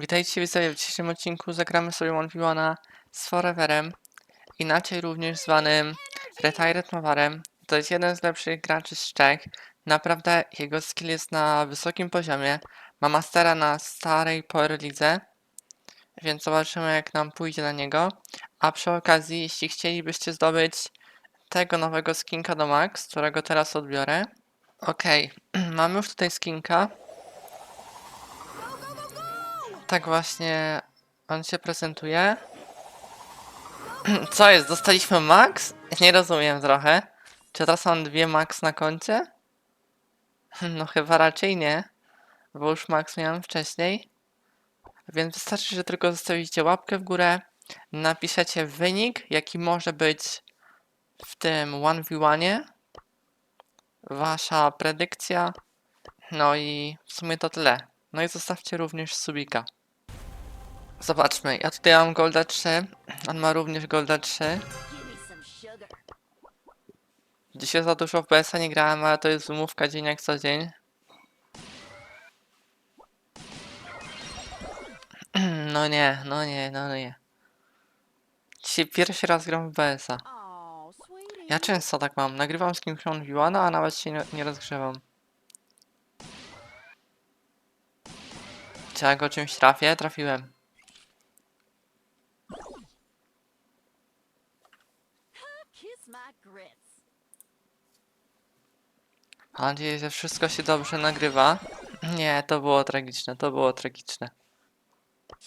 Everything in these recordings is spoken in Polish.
Witajcie widzowie, w dzisiejszym odcinku zagramy sobie 1v1 z Foreverem, inaczej również zwanym Retired Nowarem. To jest jeden z lepszych graczy z Czech. Naprawdę jego skill jest na wysokim poziomie. Ma mastera na starej Power Lidze, więc zobaczymy jak nam pójdzie na niego. A przy okazji, jeśli chcielibyście zdobyć tego nowego skinka do Max, którego teraz odbiorę. Okej, mamy już tutaj skinka. Tak właśnie on się prezentuje. Co jest? Dostaliśmy max? Nie rozumiem trochę. Czy teraz mam dwie max na koncie? No chyba raczej nie, bo już max miałem wcześniej. Więc wystarczy, że tylko zostawicie łapkę w górę, napiszecie wynik, jaki może być w tym 1v1. Wasza predykcja. No i w sumie to tyle. No i zostawcie również subika. Zobaczmy, ja tutaj mam Golda 3, on ma również Golda 3. Give me some sugar. Dzisiaj za dużo w PS-a nie grałem, ale to jest wymówka dzień jak co dzień. No nie, no nie, no nie. Dzisiaj pierwszy raz gram w sweetie. Ja często tak mam, nagrywam z kimś on Viwana, a nawet się nie, nie rozgrzewam. Czy ja go czymś trafię? Trafiłem. Mam nadzieję, że wszystko się dobrze nagrywa. Nie, to było tragiczne, to było tragiczne.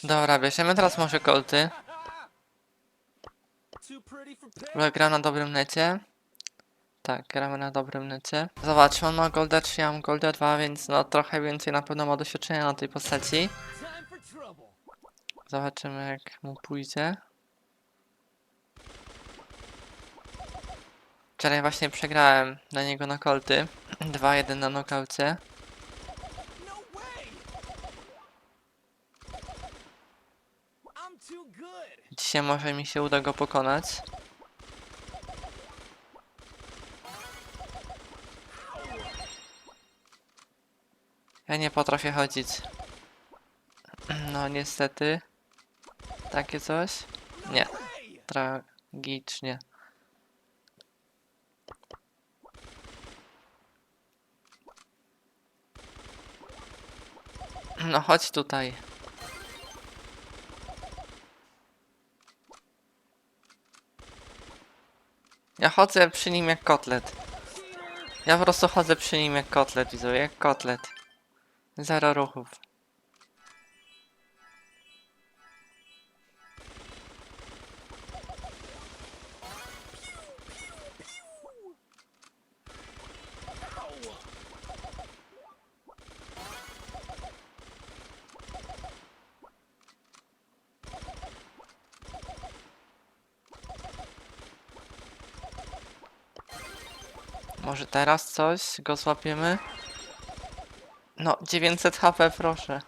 Dobra, bierzemy teraz może kolty. Bo gra na dobrym necie. Tak, gramy na dobrym necie. Zobaczmy, on ma Golda 3, ja mam Golda 2, więc no trochę więcej na pewno ma doświadczenia na tej postaci. Zobaczymy jak mu pójdzie. Wczoraj właśnie przegrałem na niego na kolty. 2-1 na nokaucie. No. Dzisiaj może mi się uda go pokonać. Ja nie potrafię chodzić. No niestety. Takie coś? Nie. Tragicznie. No chodź tutaj. Ja chodzę przy nim jak kotlet. Ja po prostu chodzę przy nim jak kotlet, widzowie, jak kotlet. Zero ruchów. Może teraz coś go złapiemy? No, 900 HP, proszę.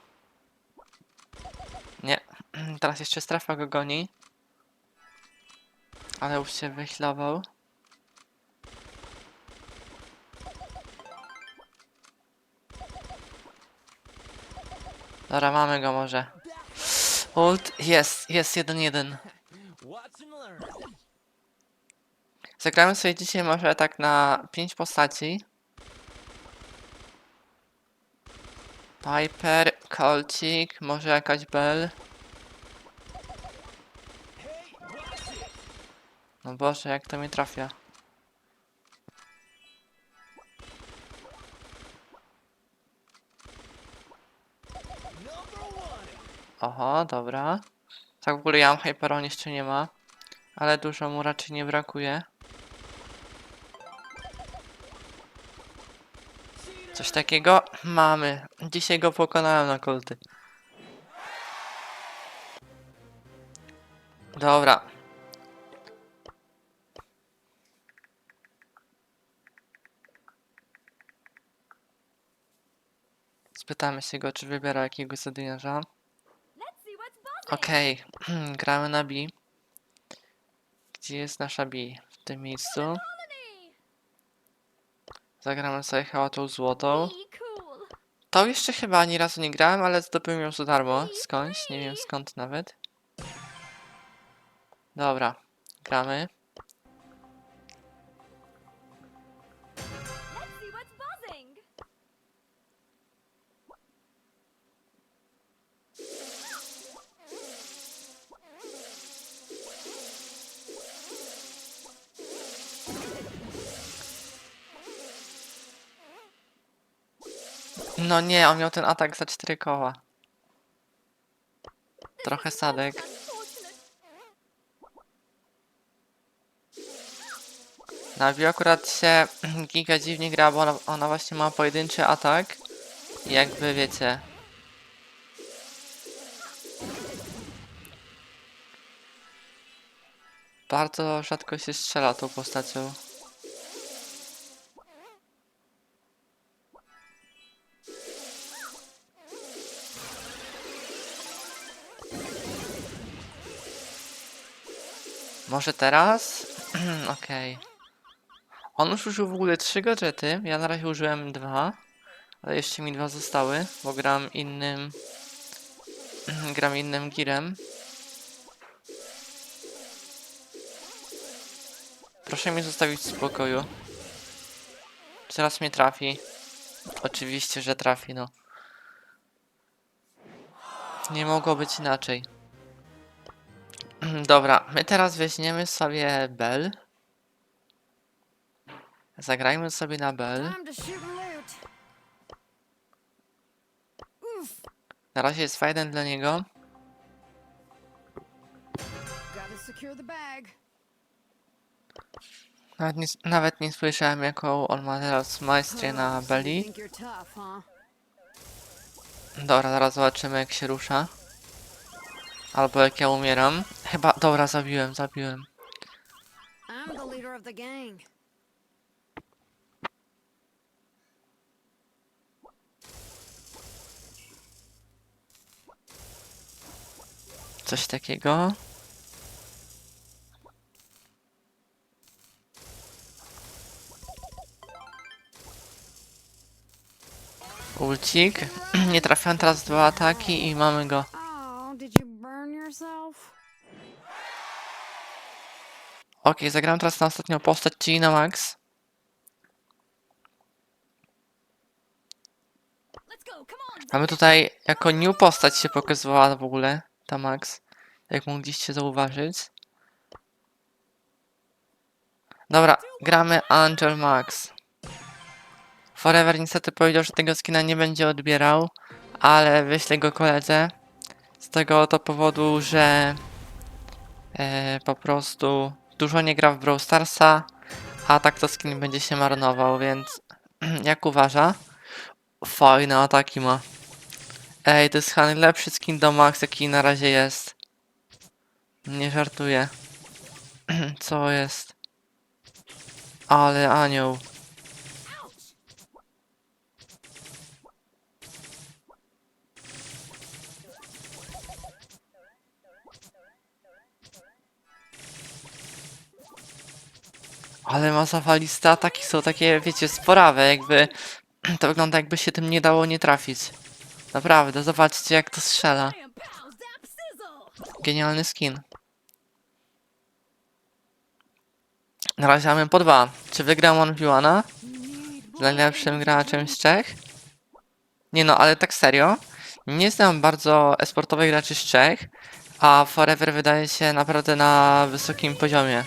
Nie, teraz jeszcze strefa go goni. Ale już się wychlował. Dobra, mamy go może. Ult, jest, jest 1-1. Watch and learn. Zagramy sobie dzisiaj może tak na 5 postaci. Piper, Colcik, może jakaś Bell. No Boże, jak to mi trafia. Oho, dobra. Tak w ogóle ja mam Hyperon jeszcze nie ma. Ale dużo mu raczej nie brakuje. Coś takiego mamy. Dzisiaj go pokonałem na kolty. Dobra. Spytamy się go, czy wybiera jakiegoś buzzing. Okej, gramy na B. Gdzie jest nasza B? W tym miejscu. Zagramy sobie chyba tą złotą. To jeszcze chyba ani razu nie grałem, ale zdobyłem ją za darmo. Skądś, nie wiem skąd nawet. Dobra, gramy. No nie, on miał ten atak za cztery koła. Trochę sadek. Na Wii akurat się giga dziwnie gra, bo ona, ona właśnie ma pojedynczy atak. Jakby wiecie. Bardzo rzadko się strzela tą postacią. Może teraz? Okej. On już użył w ogóle trzy gadżety. Ja na razie użyłem dwa. Ale jeszcze mi dwa zostały, bo gram innym. gram innym girem. Proszę mnie zostawić w spokoju. Zaraz mnie trafi. Oczywiście, że trafi, no. Nie mogło być inaczej. Dobra, my teraz weźmiemy sobie Bell. Zagrajmy sobie na Bell. Na razie jest fajny dla niego. Nawet nie, nawet nie słyszałem jaką on ma teraz maestrię na you Belli. Dobra, zaraz zobaczymy jak się rusza. Albo jak ja umieram. Chyba, dobra, zabiłem, zabiłem. I'm the leader of the gang. Coś takiego. Ulcik. Nie trafiłem teraz dwa ataki i mamy go. Ok, zagram teraz na ostatnią postać, czyli na Max. Mamy tutaj jako new postać się pokazywała w ogóle ta Max. Jak mogliście zauważyć. Dobra, gramy Angel Max. Forever niestety powiedział, że tego skina nie będzie odbierał, ale wyślę go koledze. Z tego oto powodu, że e, po prostu dużo nie gra w Brawl Starsa, a tak to skin będzie się marnował, więc jak uważa? Fajne ataki ma. Ej, to jest chyba najlepszy skin do Max, jaki na razie jest. Nie żartuję. Co jest? Ale anioł. Ale ma zawaliste ataki, są takie, wiecie, sporawe, jakby... To wygląda jakby się tym nie dało nie trafić. Naprawdę, zobaczcie jak to strzela. Genialny skin. Na razie mamy po dwa. Czy wygram One z najlepszym graczem z Czech? Nie no, ale tak serio. Nie znam bardzo esportowych graczy z Czech, a Forever wydaje się naprawdę na wysokim poziomie.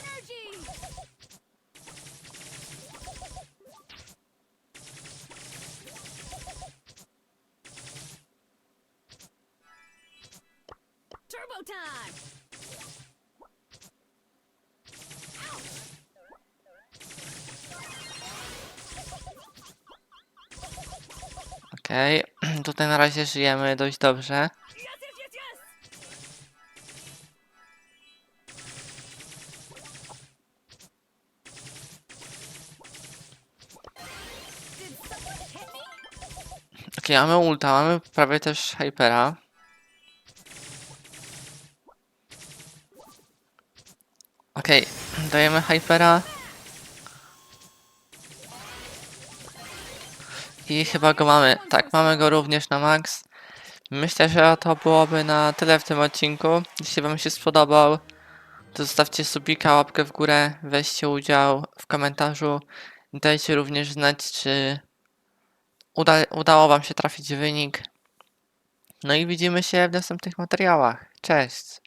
Okej, tutaj na razie żyjemy dość dobrze. Okej, mamy ulta, mamy prawie też hypera. Okej, dajemy hypera. I chyba go mamy. Tak, mamy go również na max. Myślę, że to byłoby na tyle w tym odcinku. Jeśli Wam się spodobał, to zostawcie subika, łapkę w górę, weźcie udział w komentarzu. Dajcie również znać, czy uda udało Wam się trafić wynik. No i widzimy się w następnych materiałach. Cześć!